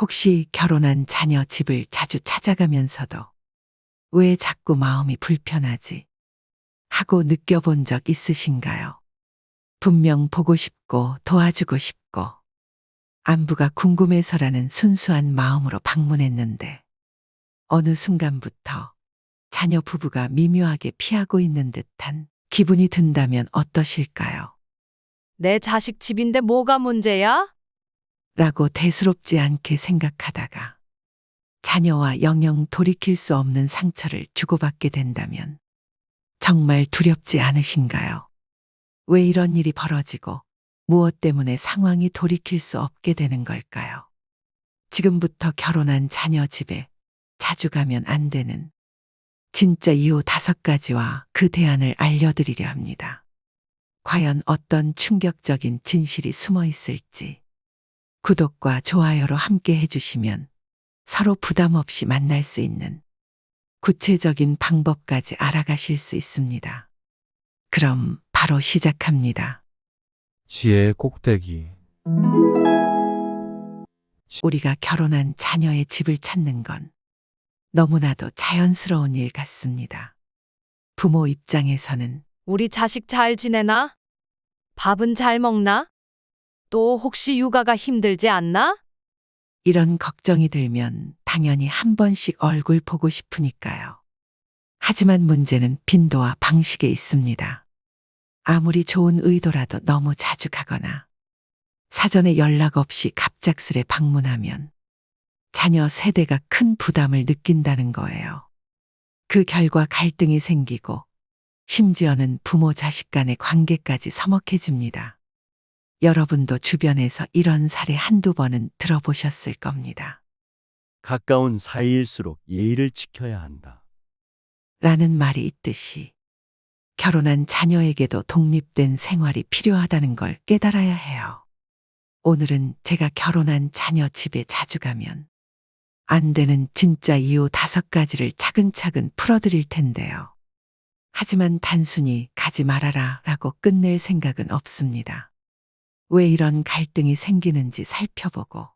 혹시 결혼한 자녀 집을 자주 찾아가면서도 왜 자꾸 마음이 불편하지? 하고 느껴본 적 있으신가요? 분명 보고 싶고 도와주고 싶고 안부가 궁금해서라는 순수한 마음으로 방문했는데 어느 순간부터 자녀 부부가 미묘하게 피하고 있는 듯한 기분이 든다면 어떠실까요? 내 자식 집인데 뭐가 문제야? 라고 대수롭지 않게 생각하다가 자녀와 영영 돌이킬 수 없는 상처를 주고받게 된다면 정말 두렵지 않으신가요? 왜 이런 일이 벌어지고 무엇 때문에 상황이 돌이킬 수 없게 되는 걸까요? 지금부터 결혼한 자녀 집에 자주 가면 안 되는 진짜 이유 다섯 가지와 그 대안을 알려드리려 합니다. 과연 어떤 충격적인 진실이 숨어 있을지 구독과 좋아요로 함께 해주시면 서로 부담 없이 만날 수 있는 구체적인 방법까지 알아가실 수 있습니다. 그럼 바로 시작합니다. 지혜의 꼭대기. 우리가 결혼한 자녀의 집을 찾는 건 너무나도 자연스러운 일 같습니다. 부모 입장에서는 우리 자식 잘 지내나? 밥은 잘 먹나? 또 혹시 육아가 힘들지 않나? 이런 걱정이 들면 당연히 한 번씩 얼굴 보고 싶으니까요. 하지만 문제는 빈도와 방식에 있습니다. 아무리 좋은 의도라도 너무 자주 가거나 사전에 연락 없이 갑작스레 방문하면 자녀 세대가 큰 부담을 느낀다는 거예요. 그 결과 갈등이 생기고 심지어는 부모 자식 간의 관계까지 서먹해집니다. 여러분도 주변에서 이런 사례 한두 번은 들어보셨을 겁니다. 가까운 사이일수록 예의를 지켜야 한다. 라는 말이 있듯이 결혼한 자녀에게도 독립된 생활이 필요하다는 걸 깨달아야 해요. 오늘은 제가 결혼한 자녀 집에 자주 가면 안 되는 진짜 이유 다섯 가지를 차근차근 풀어드릴 텐데요. 하지만 단순히 가지 말아라 라고 끝낼 생각은 없습니다. 왜 이런 갈등이 생기는지 살펴보고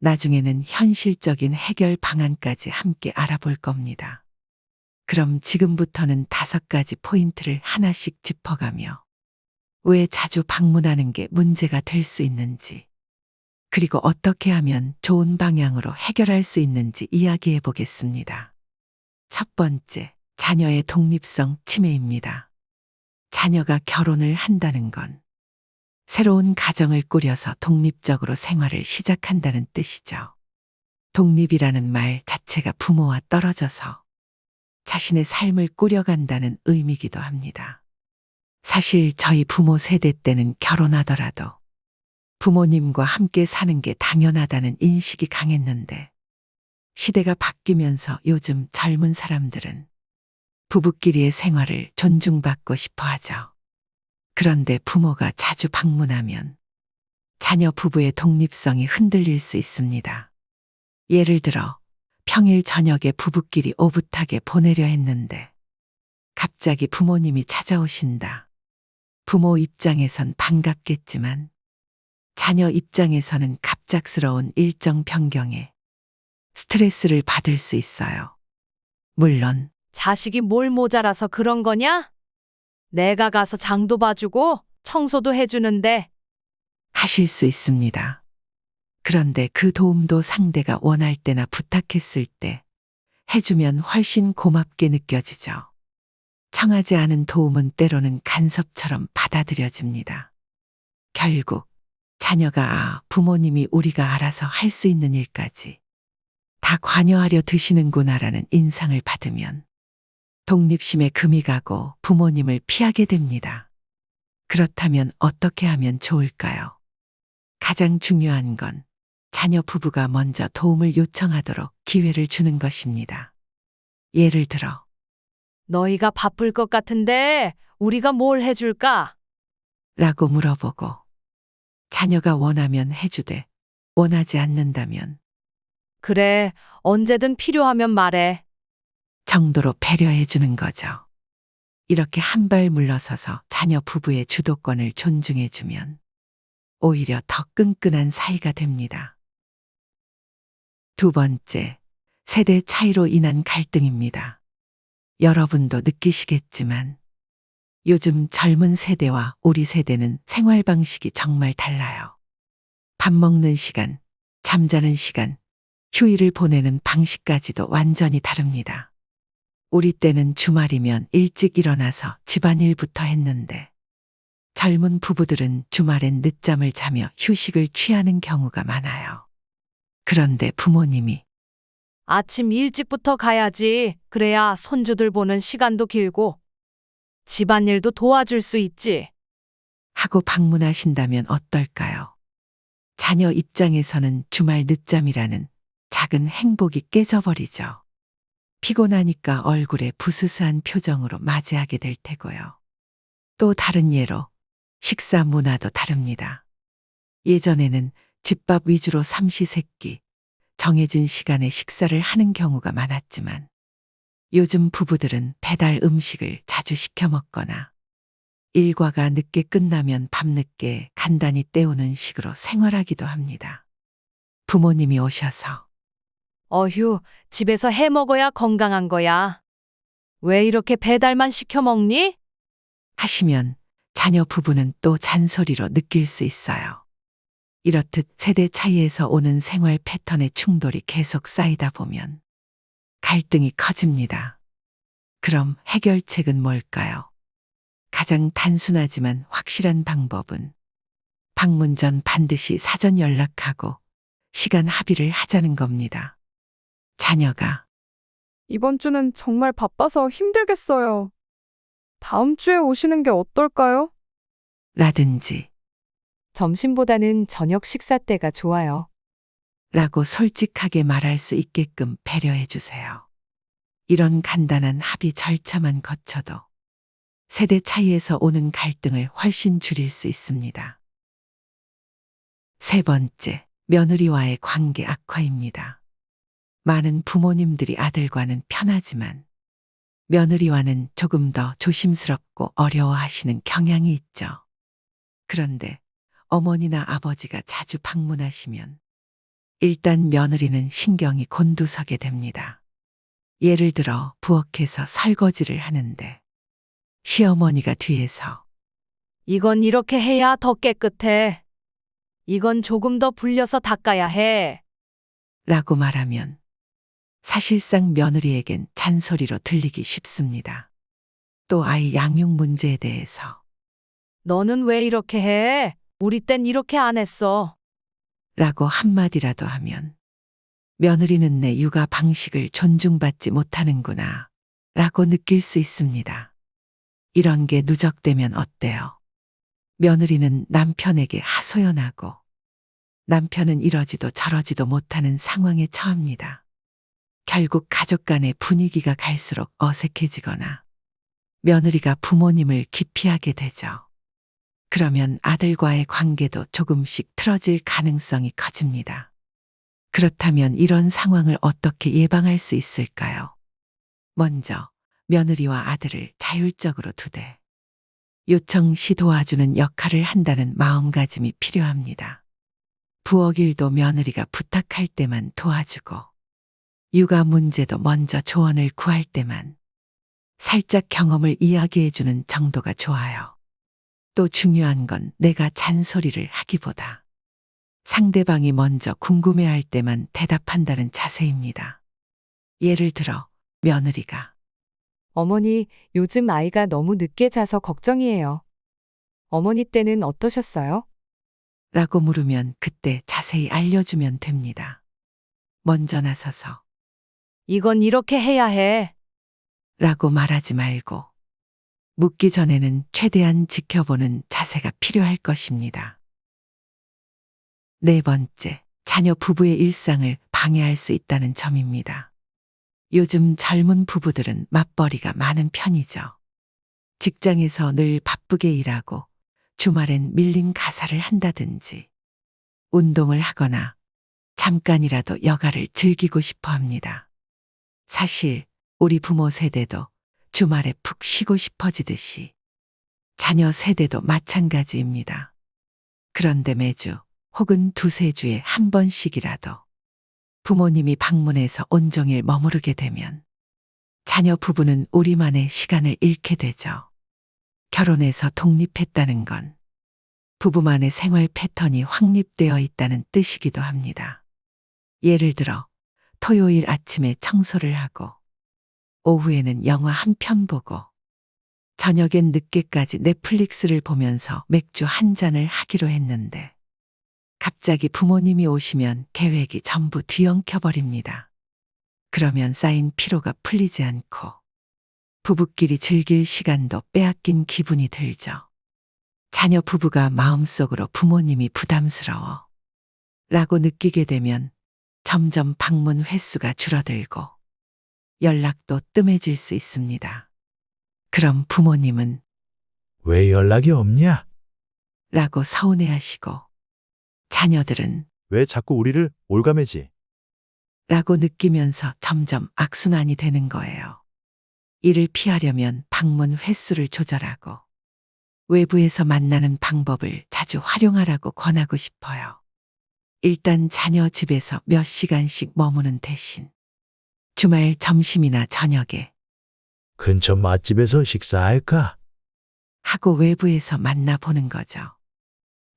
나중에는 현실적인 해결 방안까지 함께 알아볼 겁니다. 그럼 지금부터는 다섯 가지 포인트를 하나씩 짚어가며 왜 자주 방문하는 게 문제가 될 수 있는지 그리고 어떻게 하면 좋은 방향으로 해결할 수 있는지 이야기해 보겠습니다. 첫 번째, 자녀의 독립성 침해입니다. 자녀가 결혼을 한다는 건 새로운 가정을 꾸려서 독립적으로 생활을 시작한다는 뜻이죠. 독립이라는 말 자체가 부모와 떨어져서 자신의 삶을 꾸려간다는 의미기도 합니다. 사실 저희 부모 세대 때는 결혼하더라도 부모님과 함께 사는 게 당연하다는 인식이 강했는데 시대가 바뀌면서 요즘 젊은 사람들은 부부끼리의 생활을 존중받고 싶어 하죠. 그런데 부모가 자주 방문하면 자녀 부부의 독립성이 흔들릴 수 있습니다. 예를 들어 평일 저녁에 부부끼리 오붓하게 보내려 했는데 갑자기 부모님이 찾아오신다. 부모 입장에선 반갑겠지만 자녀 입장에서는 갑작스러운 일정 변경에 스트레스를 받을 수 있어요. 물론 자식이 뭘 모자라서 그런 거냐? 내가 가서 장도 봐주고 청소도 해주는데 하실 수 있습니다. 그런데 그 도움도 상대가 원할 때나 부탁했을 때 해주면 훨씬 고맙게 느껴지죠. 청하지 않은 도움은 때로는 간섭처럼 받아들여집니다. 결국 자녀가 아, 부모님이 우리가 알아서 할 수 있는 일까지 다 관여하려 드시는구나라는 인상을 받으면 독립심에 금이 가고 부모님을 피하게 됩니다. 그렇다면 어떻게 하면 좋을까요? 가장 중요한 건 자녀 부부가 먼저 도움을 요청하도록 기회를 주는 것입니다. 예를 들어, 너희가 바쁠 것 같은데 우리가 뭘 해줄까? 라고 물어보고, 자녀가 원하면 해주되, 원하지 않는다면 그래, 언제든 필요하면 말해. 정도로 배려해 주는 거죠. 이렇게 한 발 물러서서 자녀 부부의 주도권을 존중해 주면 오히려 더 끈끈한 사이가 됩니다. 두 번째, 세대 차이로 인한 갈등입니다. 여러분도 느끼시겠지만 요즘 젊은 세대와 우리 세대는 생활 방식이 정말 달라요. 밥 먹는 시간, 잠자는 시간, 휴일을 보내는 방식까지도 완전히 다릅니다. 우리 때는 주말이면 일찍 일어나서 집안일부터 했는데 젊은 부부들은 주말엔 늦잠을 자며 휴식을 취하는 경우가 많아요. 그런데 부모님이 아침 일찍부터 가야지. 그래야 손주들 보는 시간도 길고 집안일도 도와줄 수 있지. 하고 방문하신다면 어떨까요? 자녀 입장에서는 주말 늦잠이라는 작은 행복이 깨져버리죠. 피곤하니까 얼굴에 부스스한 표정으로 맞이하게 될 테고요. 또 다른 예로 식사 문화도 다릅니다. 예전에는 집밥 위주로 삼시세끼 정해진 시간에 식사를 하는 경우가 많았지만 요즘 부부들은 배달 음식을 자주 시켜 먹거나 일과가 늦게 끝나면 밤늦게 간단히 때우는 식으로 생활하기도 합니다. 부모님이 오셔서 어휴, 집에서 해 먹어야 건강한 거야. 왜 이렇게 배달만 시켜 먹니? 하시면 자녀 부부는 또 잔소리로 느낄 수 있어요. 이렇듯 세대 차이에서 오는 생활 패턴의 충돌이 계속 쌓이다 보면 갈등이 커집니다. 그럼 해결책은 뭘까요? 가장 단순하지만 확실한 방법은 방문 전 반드시 사전 연락하고 시간 합의를 하자는 겁니다. 자녀가 이번 주는 정말 바빠서 힘들겠어요. 다음 주에 오시는 게 어떨까요? 라든지 점심보다는 저녁 식사 때가 좋아요. 라고 솔직하게 말할 수 있게끔 배려해 주세요. 이런 간단한 합의 절차만 거쳐도 세대 차이에서 오는 갈등을 훨씬 줄일 수 있습니다. 세 번째, 며느리와의 관계 악화입니다. 많은 부모님들이 아들과는 편하지만 며느리와는 조금 더 조심스럽고 어려워하시는 경향이 있죠. 그런데 어머니나 아버지가 자주 방문하시면 일단 며느리는 신경이 곤두서게 됩니다. 예를 들어 부엌에서 설거지를 하는데 시어머니가 뒤에서 이건 이렇게 해야 더 깨끗해. 이건 조금 더 불려서 닦아야 해. 라고 말하면 사실상 며느리에겐 잔소리로 들리기 쉽습니다. 또 아이 양육 문제에 대해서 너는 왜 이렇게 해? 우리 땐 이렇게 안 했어. 라고 한마디라도 하면 며느리는 내 육아 방식을 존중받지 못하는구나 라고 느낄 수 있습니다. 이런 게 누적되면 어때요? 며느리는 남편에게 하소연하고 남편은 이러지도 저러지도 못하는 상황에 처합니다. 결국 가족 간의 분위기가 갈수록 어색해지거나 며느리가 부모님을 기피하게 되죠. 그러면 아들과의 관계도 조금씩 틀어질 가능성이 커집니다. 그렇다면 이런 상황을 어떻게 예방할 수 있을까요? 먼저 며느리와 아들을 자율적으로 두되 요청 시 도와주는 역할을 한다는 마음가짐이 필요합니다. 부엌 일도 며느리가 부탁할 때만 도와주고 육아 문제도 먼저 조언을 구할 때만 살짝 경험을 이야기해주는 정도가 좋아요. 또 중요한 건 내가 잔소리를 하기보다 상대방이 먼저 궁금해할 때만 대답한다는 자세입니다. 예를 들어 며느리가 어머니, 요즘 아이가 너무 늦게 자서 걱정이에요. 어머니 때는 어떠셨어요? 라고 물으면 그때 자세히 알려주면 됩니다. 먼저 나서서 이건 이렇게 해야 해. 라고 말하지 말고 묻기 전에는 최대한 지켜보는 자세가 필요할 것입니다. 네 번째, 자녀 부부의 일상을 방해할 수 있다는 점입니다. 요즘 젊은 부부들은 맞벌이가 많은 편이죠. 직장에서 늘 바쁘게 일하고 주말엔 밀린 가사를 한다든지 운동을 하거나 잠깐이라도 여가를 즐기고 싶어 합니다. 사실 우리 부모 세대도 주말에 푹 쉬고 싶어지듯이 자녀 세대도 마찬가지입니다. 그런데 매주 혹은 두세 주에 한 번씩이라도 부모님이 방문해서 온종일 머무르게 되면 자녀 부부는 우리만의 시간을 잃게 되죠. 결혼해서 독립했다는 건 부부만의 생활 패턴이 확립되어 있다는 뜻이기도 합니다. 예를 들어 토요일 아침에 청소를 하고 오후에는 영화 한 편 보고 저녁엔 늦게까지 넷플릭스를 보면서 맥주 한 잔을 하기로 했는데 갑자기 부모님이 오시면 계획이 전부 뒤엉켜 버립니다. 그러면 쌓인 피로가 풀리지 않고 부부끼리 즐길 시간도 빼앗긴 기분이 들죠. 자녀 부부가 마음속으로 부모님이 부담스러워 라고 느끼게 되면 점점 방문 횟수가 줄어들고 연락도 뜸해질 수 있습니다. 그럼 부모님은 왜 연락이 없냐? 라고 서운해하시고 자녀들은 왜 자꾸 우리를 올가매지? 라고 느끼면서 점점 악순환이 되는 거예요. 이를 피하려면 방문 횟수를 조절하고 외부에서 만나는 방법을 자주 활용하라고 권하고 싶어요. 일단 자녀 집에서 몇 시간씩 머무는 대신 주말 점심이나 저녁에 근처 맛집에서 식사할까? 하고 외부에서 만나보는 거죠.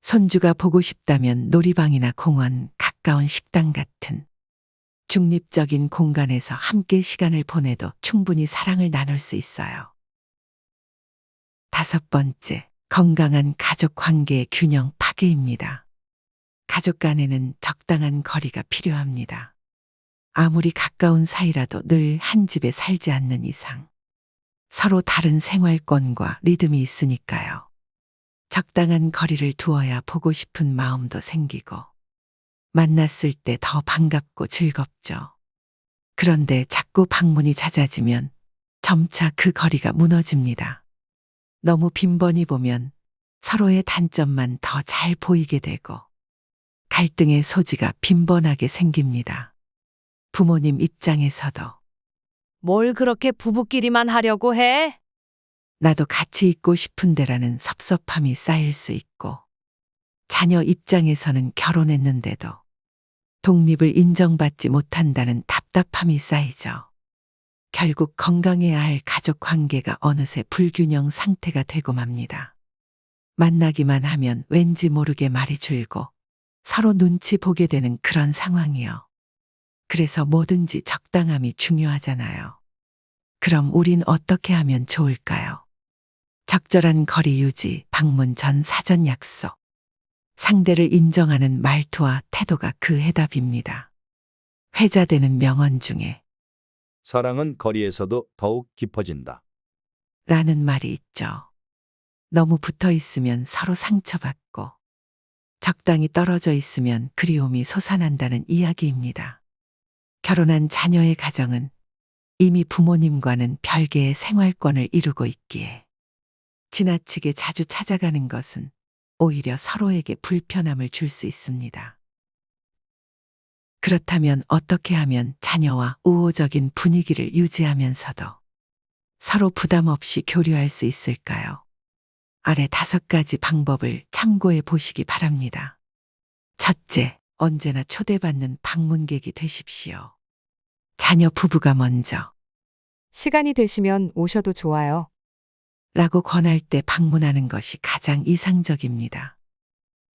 손주가 보고 싶다면 놀이방이나 공원, 가까운 식당 같은 중립적인 공간에서 함께 시간을 보내도 충분히 사랑을 나눌 수 있어요. 다섯 번째, 건강한 가족 관계의 균형 파괴입니다. 가족 간에는 적당한 거리가 필요합니다. 아무리 가까운 사이라도 늘 한 집에 살지 않는 이상 서로 다른 생활권과 리듬이 있으니까요. 적당한 거리를 두어야 보고 싶은 마음도 생기고 만났을 때 더 반갑고 즐겁죠. 그런데 자꾸 방문이 잦아지면 점차 그 거리가 무너집니다. 너무 빈번히 보면 서로의 단점만 더 잘 보이게 되고 갈등의 소지가 빈번하게 생깁니다. 부모님 입장에서도 뭘 그렇게 부부끼리만 하려고 해? 나도 같이 있고 싶은데라는 섭섭함이 쌓일 수 있고, 자녀 입장에서는 결혼했는데도 독립을 인정받지 못한다는 답답함이 쌓이죠. 결국 건강해야 할 가족 관계가 어느새 불균형 상태가 되고 맙니다. 만나기만 하면 왠지 모르게 말이 줄고 서로 눈치 보게 되는 그런 상황이요. 그래서 뭐든지 적당함이 중요하잖아요. 그럼 우린 어떻게 하면 좋을까요? 적절한 거리 유지, 방문 전 사전 약속. 상대를 인정하는 말투와 태도가 그 해답입니다. 회자되는 명언 중에 사랑은 거리에서도 더욱 깊어진다. 라는 말이 있죠. 너무 붙어 있으면 서로 상처받고 적당히 떨어져 있으면 그리움이 솟아난다는 이야기입니다. 결혼한 자녀의 가정은 이미 부모님과는 별개의 생활권을 이루고 있기에 지나치게 자주 찾아가는 것은 오히려 서로에게 불편함을 줄 수 있습니다. 그렇다면 어떻게 하면 자녀와 우호적인 분위기를 유지하면서도 서로 부담 없이 교류할 수 있을까요? 아래 다섯 가지 방법을 참고해 보시기 바랍니다. 첫째, 언제나 초대받는 방문객이 되십시오. 자녀 부부가 먼저 시간이 되시면 오셔도 좋아요. 라고 권할 때 방문하는 것이 가장 이상적입니다.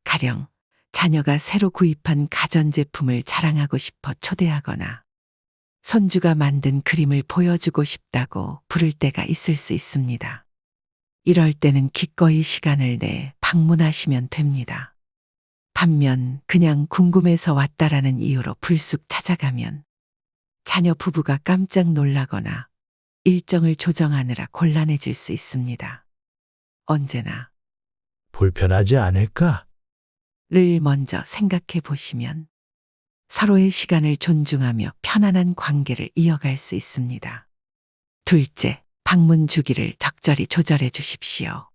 가령 자녀가 새로 구입한 가전제품을 자랑하고 싶어 초대하거나 손주가 만든 그림을 보여주고 싶다고 부를 때가 있을 수 있습니다. 이럴 때는 기꺼이 시간을 내 방문하시면 됩니다. 반면 그냥 궁금해서 왔다라는 이유로 불쑥 찾아가면 자녀 부부가 깜짝 놀라거나 일정을 조정하느라 곤란해질 수 있습니다. 언제나 불편하지 않을까? 를 먼저 생각해 보시면 서로의 시간을 존중하며 편안한 관계를 이어갈 수 있습니다. 둘째, 방문 주기를 적절히 조절해 주십시오.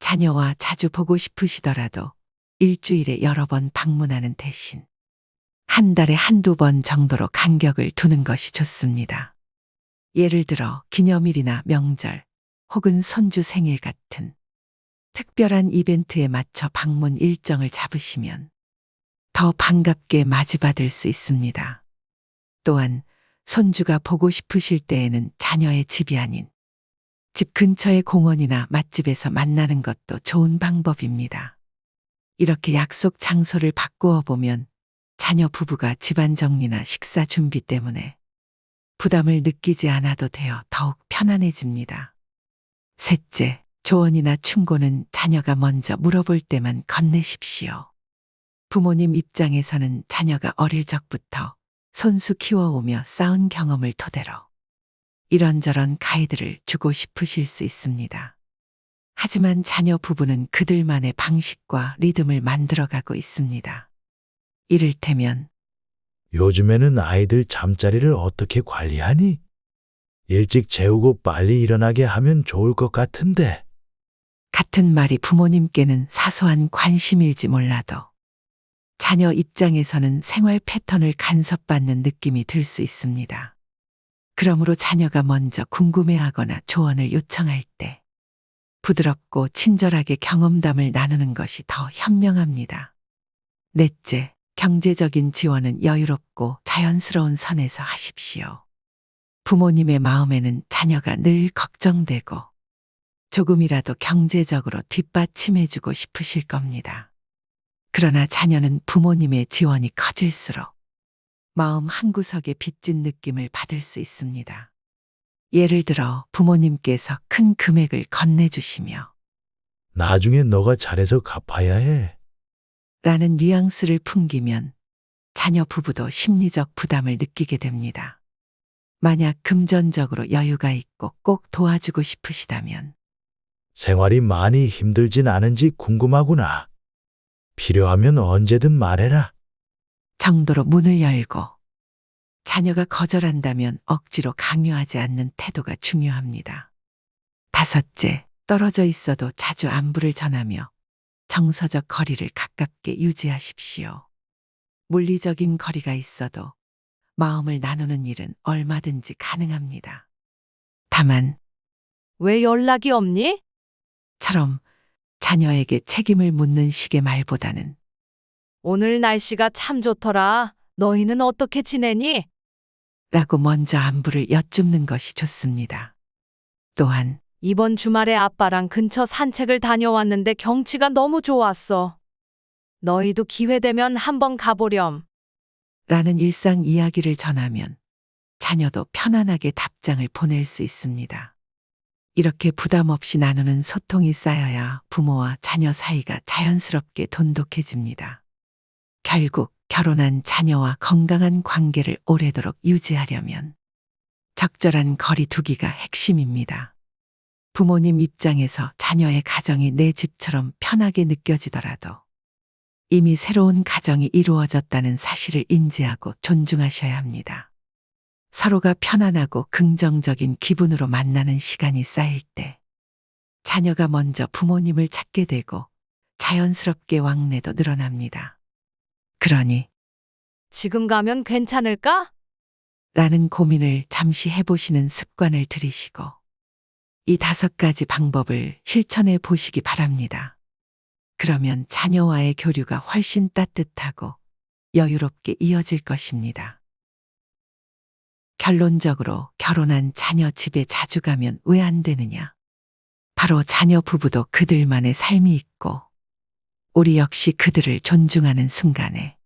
자녀와 자주 보고 싶으시더라도 일주일에 여러 번 방문하는 대신 한 달에 한두 번 정도로 간격을 두는 것이 좋습니다. 예를 들어 기념일이나 명절 혹은 손주 생일 같은 특별한 이벤트에 맞춰 방문 일정을 잡으시면 더 반갑게 맞이받을 수 있습니다. 또한 손주가 보고 싶으실 때에는 자녀의 집이 아닌 집 근처의 공원이나 맛집에서 만나는 것도 좋은 방법입니다. 이렇게 약속 장소를 바꾸어 보면 자녀 부부가 집안 정리나 식사 준비 때문에 부담을 느끼지 않아도 되어 더욱 편안해집니다. 셋째, 조언이나 충고는 자녀가 먼저 물어볼 때만 건네십시오. 부모님 입장에서는 자녀가 어릴 적부터 손수 키워오며 쌓은 경험을 토대로 이런저런 가이드를 주고 싶으실 수 있습니다. 하지만 자녀 부부는 그들만의 방식과 리듬을 만들어가고 있습니다. 이를테면 요즘에는 아이들 잠자리를 어떻게 관리하니? 일찍 재우고 빨리 일어나게 하면 좋을 것 같은데. 같은 말이 부모님께는 사소한 관심일지 몰라도 자녀 입장에서는 생활 패턴을 간섭받는 느낌이 들 수 있습니다. 그러므로 자녀가 먼저 궁금해하거나 조언을 요청할 때 부드럽고 친절하게 경험담을 나누는 것이 더 현명합니다. 넷째, 경제적인 지원은 여유롭고 자연스러운 선에서 하십시오. 부모님의 마음에는 자녀가 늘 걱정되고 조금이라도 경제적으로 뒷받침해주고 싶으실 겁니다. 그러나 자녀는 부모님의 지원이 커질수록 마음 한구석에 빚진 느낌을 받을 수 있습니다. 예를 들어 부모님께서 큰 금액을 건네주시며 나중에 너가 잘해서 갚아야 해. 라는 뉘앙스를 풍기면 자녀 부부도 심리적 부담을 느끼게 됩니다. 만약 금전적으로 여유가 있고 꼭 도와주고 싶으시다면 생활이 많이 힘들진 않은지 궁금하구나. 필요하면 언제든 말해라. 정도로 문을 열고 자녀가 거절한다면 억지로 강요하지 않는 태도가 중요합니다. 다섯째, 떨어져 있어도 자주 안부를 전하며 정서적 거리를 가깝게 유지하십시오. 물리적인 거리가 있어도 마음을 나누는 일은 얼마든지 가능합니다. 다만 왜 연락이 없니? 처럼 자녀에게 책임을 묻는 식의 말보다는 오늘 날씨가 참 좋더라. 너희는 어떻게 지내니? 라고 먼저 안부를 여쭙는 것이 좋습니다. 또한 이번 주말에 아빠랑 근처 산책을 다녀왔는데 경치가 너무 좋았어. 너희도 기회 되면 한번 가보렴. 라는 일상 이야기를 전하면 자녀도 편안하게 답장을 보낼 수 있습니다. 이렇게 부담 없이 나누는 소통이 쌓여야 부모와 자녀 사이가 자연스럽게 돈독해집니다. 결국 결혼한 자녀와 건강한 관계를 오래도록 유지하려면 적절한 거리 두기가 핵심입니다. 부모님 입장에서 자녀의 가정이 내 집처럼 편하게 느껴지더라도 이미 새로운 가정이 이루어졌다는 사실을 인지하고 존중하셔야 합니다. 서로가 편안하고 긍정적인 기분으로 만나는 시간이 쌓일 때 자녀가 먼저 부모님을 찾게 되고 자연스럽게 왕래도 늘어납니다. 그러니 지금 가면 괜찮을까? 라는 고민을 잠시 해보시는 습관을 들이시고 이 다섯 가지 방법을 실천해 보시기 바랍니다. 그러면 자녀와의 교류가 훨씬 따뜻하고 여유롭게 이어질 것입니다. 결론적으로 결혼한 자녀 집에 자주 가면 왜 안 되느냐? 바로 자녀 부부도 그들만의 삶이 있고 우리 역시 그들을 존중하는 순간에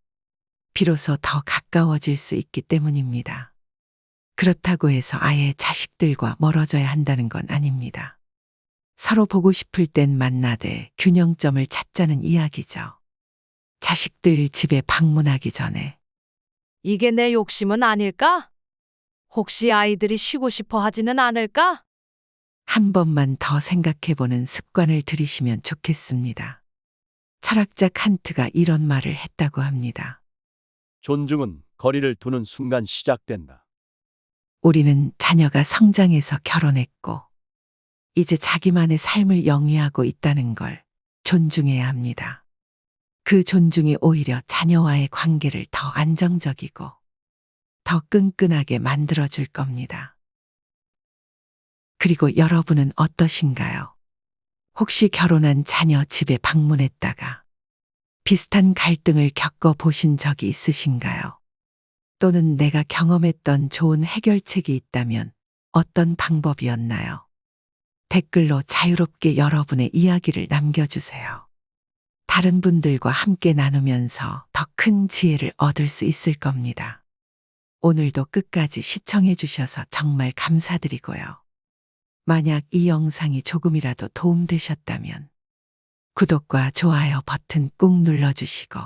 비로소 더 가까워질 수 있기 때문입니다. 그렇다고 해서 아예 자식들과 멀어져야 한다는 건 아닙니다. 서로 보고 싶을 땐 만나되 균형점을 찾자는 이야기죠. 자식들 집에 방문하기 전에 이게 내 욕심은 아닐까? 혹시 아이들이 쉬고 싶어 하지는 않을까? 한 번만 더 생각해보는 습관을 들이시면 좋겠습니다. 철학자 칸트가 이런 말을 했다고 합니다. 존중은 거리를 두는 순간 시작된다. 우리는 자녀가 성장해서 결혼했고, 이제 자기만의 삶을 영위하고 있다는 걸 존중해야 합니다. 그 존중이 오히려 자녀와의 관계를 더 안정적이고, 더 끈끈하게 만들어줄 겁니다. 그리고 여러분은 어떠신가요? 혹시 결혼한 자녀 집에 방문했다가 비슷한 갈등을 겪어 보신 적이 있으신가요? 또는 내가 경험했던 좋은 해결책이 있다면 어떤 방법이었나요? 댓글로 자유롭게 여러분의 이야기를 남겨주세요. 다른 분들과 함께 나누면서 더 큰 지혜를 얻을 수 있을 겁니다. 오늘도 끝까지 시청해 주셔서 정말 감사드리고요. 만약 이 영상이 조금이라도 도움되셨다면 구독과 좋아요 버튼 꾹 눌러주시고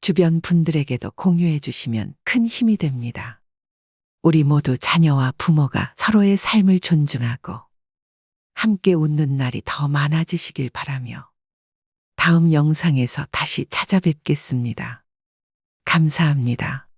주변 분들에게도 공유해 주시면 큰 힘이 됩니다. 우리 모두 자녀와 부모가 서로의 삶을 존중하고 함께 웃는 날이 더 많아지시길 바라며 다음 영상에서 다시 찾아뵙겠습니다. 감사합니다.